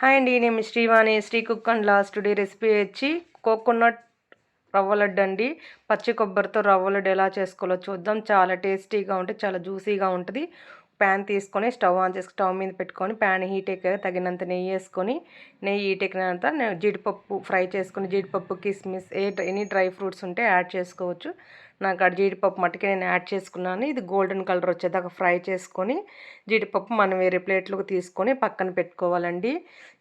Hi అండి నేను Srivani Sri cook and last today recipe వచ్చి కోకోనట్ రవ్వ లడ్డు అండి. పచ్చి కొబ్బరితో రవ్వ లడ్డు ఎలా చేసుకోవాలో చూద్దాం. చాలా టేస్టీగా ఉంటుంది చాలా జ్యూసీగా ఉంటుంది. ప్యాన్ తీసుకొని స్టవ్ ఆన్ చేసి స్టవ్ మీద పెట్టుకొని ప్యాన్ హీట్ ఎక్కాక తగినంత నెయ్యి వేసుకొని నెయ్యి హీట్ ఎక్కినంత జీడిపప్పు ఫ్రై చేసుకొని జీడిపప్పు కిస్మిస్ ఏ ఎనీ డ్రై ఫ్రూట్స్ ఉంటే యాడ్ చేసుకోవచ్చు. నాకు అక్కడ జీడిపప్పు మట్టుకి నేను యాడ్ చేసుకున్నాను. ఇది గోల్డెన్ కలర్ వచ్చేదాకా ఫ్రై చేసుకొని జీడిపప్పు మనం వేరే ప్లేట్లోకి తీసుకొని పక్కన పెట్టుకోవాలండి.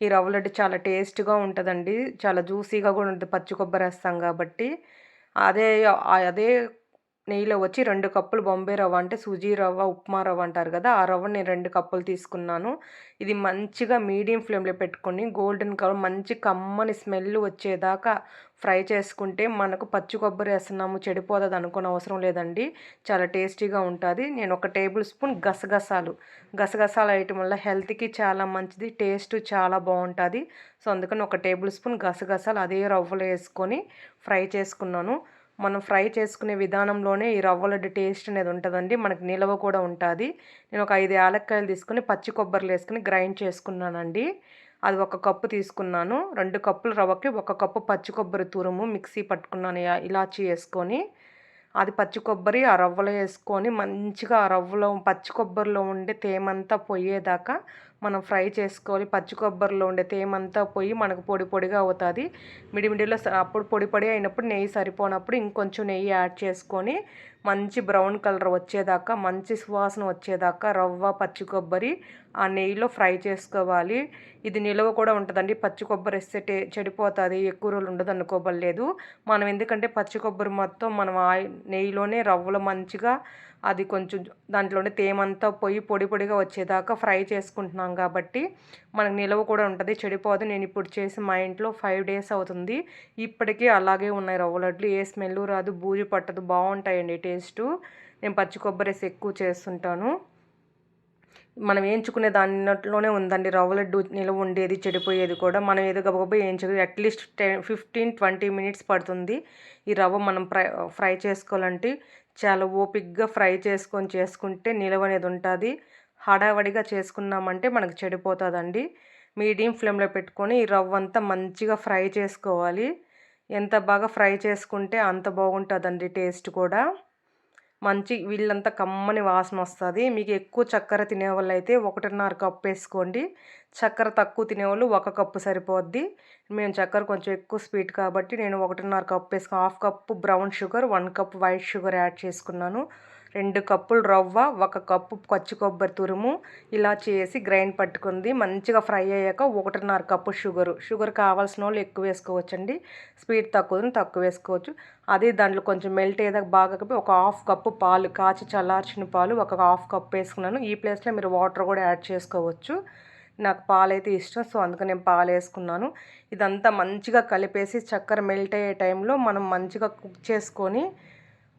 ఈ రవ్వ లడ్డు చాలా టేస్ట్గా ఉంటుందండి. చాలా జ్యూసీగా కూడా ఉంటుంది. పచ్చి కొబ్బరి వేస్తాం కాబట్టి. అదే అదే నెయ్యిలో వచ్చి రెండు కప్పులు బొంబే రవ్వ అంటే సుజీ రవ్వ ఉప్మా రవ్వ అంటారు కదా ఆ రవ్వ నేను రెండు కప్పులు తీసుకున్నాను. ఇది మంచిగా మీడియం ఫ్లేమ్లో పెట్టుకొని గోల్డెన్ కలర్ మంచి కమ్మని స్మెల్ వచ్చేదాకా ఫ్రై చేసుకుంటే మనకు పచ్చి కొబ్బరి వేస్తున్నాము చెడిపోతుంది అనుకునే అవసరం లేదండి. చాలా టేస్టీగా ఉంటుంది. నేను ఒక టేబుల్ స్పూన్ గసగసాలు. గసగసాలు వేయటం వల్ల హెల్త్కి చాలా మంచిది టేస్ట్ చాలా బాగుంటుంది. సో అందుకని ఒక టేబుల్ స్పూన్ గసగసాలు అదే రవ్వలో వేసుకొని ఫ్రై చేసుకున్నాను. మనం ఫ్రై చేసుకునే విధానంలోనే ఈ రవ్వలడ్డు టేస్ట్ అనేది ఉంటుందండి. మనకి నిలవ కూడా ఉంటుంది. నేను ఒక ఐదు యాలక్కాయలు తీసుకుని పచ్చి కొబ్బరిలు వేసుకుని గ్రైండ్ చేసుకున్నానండి. అది ఒక కప్పు తీసుకున్నాను. రెండు కప్పుల రవ్వకి ఒక కప్పు పచ్చి కొబ్బరి తురుము మిక్సీ పట్టుకున్నాను ఇలాచి వేసుకొని. అది పచ్చి కొబ్బరి ఆ రవ్వలో వేసుకొని మంచిగా ఆ రవ్వలో పచ్చి కొబ్బరిలో ఉండే తేమంతా పోయేదాకా మనం ఫ్రై చేసుకోవాలి. పచ్చి కొబ్బరిలో ఉండే తేమంతా పోయి మనకు పొడి పొడిగా అవుతుంది. మిడిమిడిలో అప్పుడు పొడి పొడి అయినప్పుడు నెయ్యి సరిపోనప్పుడు ఇంకొంచెం నెయ్యి యాడ్ చేసుకొని మంచి బ్రౌన్ కలర్ వచ్చేదాకా మంచి సువాసన వచ్చేదాకా రవ్వ పచ్చి కొబ్బరి ఆ నెయ్యిలో ఫ్రై చేసుకోవాలి. ఇది నిలువ కూడా ఉంటుందండి. పచ్చి కొబ్బరి వేస్తే చెడిపోతుంది. ఎక్కువ రోజులు ఉండదు అనుకోబడలేదు. మనం ఎందుకంటే పచ్చి కొబ్బరి మొత్తం మనం నెయ్యిలోనే రవ్వలో మంచిగా అది కొంచెం దాంట్లోనే తేమంతా పోయి పొడి పొడిగా వచ్చేదాకా ఫ్రై చేసుకుంటున్నాం కాబట్టి మనకు నిలవ కూడా ఉంటుంది చెడిపోదు. నేను ఇప్పుడు చేసి మా ఇంట్లో ఫైవ్ డేస్ అవుతుంది. ఇప్పటికీ అలాగే ఉన్నాయి రవ్వ లడ్లు. ఏ స్మెల్ రాదు బూజు పట్టదు. బాగుంటాయండి టేస్టు నేను పచ్చి కొబ్బరి ఎక్కువ చేస్తుంటాను. మనం వేయించుకునే దానిలోనే ఉందండి రవ్వ లడ్డు నిలవ ఉండేది చెడిపోయేది కూడా. మనం ఏదో గబగబా వేయించుకుని at least ten fifteen twenty minutes పడుతుంది. ఈ రవ్వ మనం ఫ్రై ఫ్రై చేసుకోవాలంటే చాలా ఓపిక్గా ఫ్రై చేసుకొని చేసుకుంటే నిలవ అనేది ఉంటుంది. హడావడిగా చేసుకున్నామంటే మనకు చెడిపోతుందండి. మీడియం ఫ్లేమ్లో పెట్టుకొని ఈ రవ్వ అంతా మంచిగా ఫ్రై చేసుకోవాలి. ఎంత బాగా ఫ్రై చేసుకుంటే అంత బాగుంటుందండి టేస్ట్ కూడా. మంచి వీళ్ళంతా కమ్మని వాసన వస్తుంది. మీకు ఎక్కువ చక్కెర తినేవాళ్ళు అయితే ఒకటిన్నర కప్పు వేసుకోండి. చక్కెర తక్కువ తినేవాళ్ళు ఒక కప్పు సరిపోద్ది. మేము చక్కెర కొంచెం ఎక్కువ స్వీట్ కాబట్టి నేను ఒకటిన్నర కప్పు వేసుకుని half cup brown sugar one cup white sugar add చేసుకున్నాను. రెండు కప్పులు రవ్వ ఒక కప్పు పచ్చి కొబ్బరి తురుము ఇలా చేసి గ్రైండ్ పట్టుకుంది. మంచిగా ఫ్రై అయ్యాక ఒకటిన్నర కప్పు షుగరు. షుగర్ కావాల్సిన వాళ్ళు ఎక్కువ వేసుకోవచ్చండి. స్వీట్ తక్కువ తక్కువ వేసుకోవచ్చు. అదే దాంట్లో కొంచెం మెల్ట్ అయ్యేదాకా బాగా ఒక హాఫ్ కప్పు పాలు కాచి చల్లార్చిన పాలు ఒక హాఫ్ కప్ వేసుకున్నాను. ఈ ప్లేస్లో మీరు వాటర్ కూడా యాడ్ చేసుకోవచ్చు. నాకు పాలైతే ఇష్టం సో అందుకని నేను పాలు వేసుకున్నాను. ఇదంతా మంచిగా కలిపేసి చక్కెర మెల్ట్ అయ్యే టైంలో మనం మంచిగా కుక్ చేసుకొని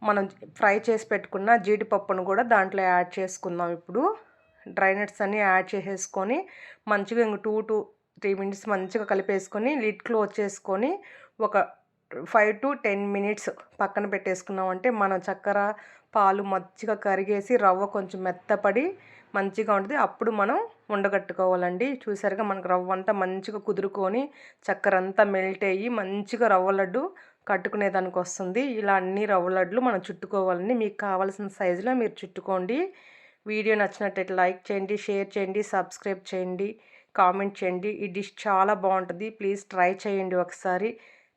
మనం ఫ్రై చేసి పెట్టుకున్న జీడిపప్పును కూడా దాంట్లో యాడ్ చేసుకుందాం ఇప్పుడు. డ్రై నట్స్ అన్నీ యాడ్ చేసేసుకొని మంచిగా ఇంక టూ టూ త్రీ మినిట్స్ మంచిగా కలిపేసుకొని లిడ్ క్లోజ్ చేసుకొని ఒక ఫైవ్ టు టెన్ మినిట్స్ పక్కన పెట్టేసుకున్నామంటే మనం చక్కెర పాలు మంచిగా కరిగేసి రవ్వ కొంచెం మెత్తపడి మంచిగా ఉంటుంది. అప్పుడు మనం ఉండగట్టుకోవాలండి చూసారుగా మనకు రవ్వ అంతా మంచిగా కుదురుకొని చక్కెర అంతా మెల్ట్ అయ్యి మంచిగా రవ్వ లడ్డు కట్టుకునేదానికి వస్తుంది ఇలా అన్ని రవ్వ లడ్లు మనం చుట్టుకోవాలని మీకు కావాల్సిన సైజులో మీరు చుట్టుకోండి. వీడియో నచ్చినట్టయితే లైక్ చేయండి షేర్ చేయండి సబ్స్క్రైబ్ చేయండి కామెంట్ చేయండి. ఈ డిష్ చాలా బాగుంటుంది. ప్లీజ్ ట్రై చేయండి ఒకసారి.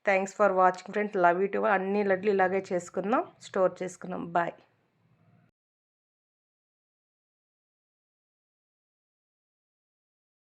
Thanks for watching friends. Love you అన్ని లడ్లు ఇలాగే చేసుకుందాం స్టోర్ చేసుకుందాం. బాయ్.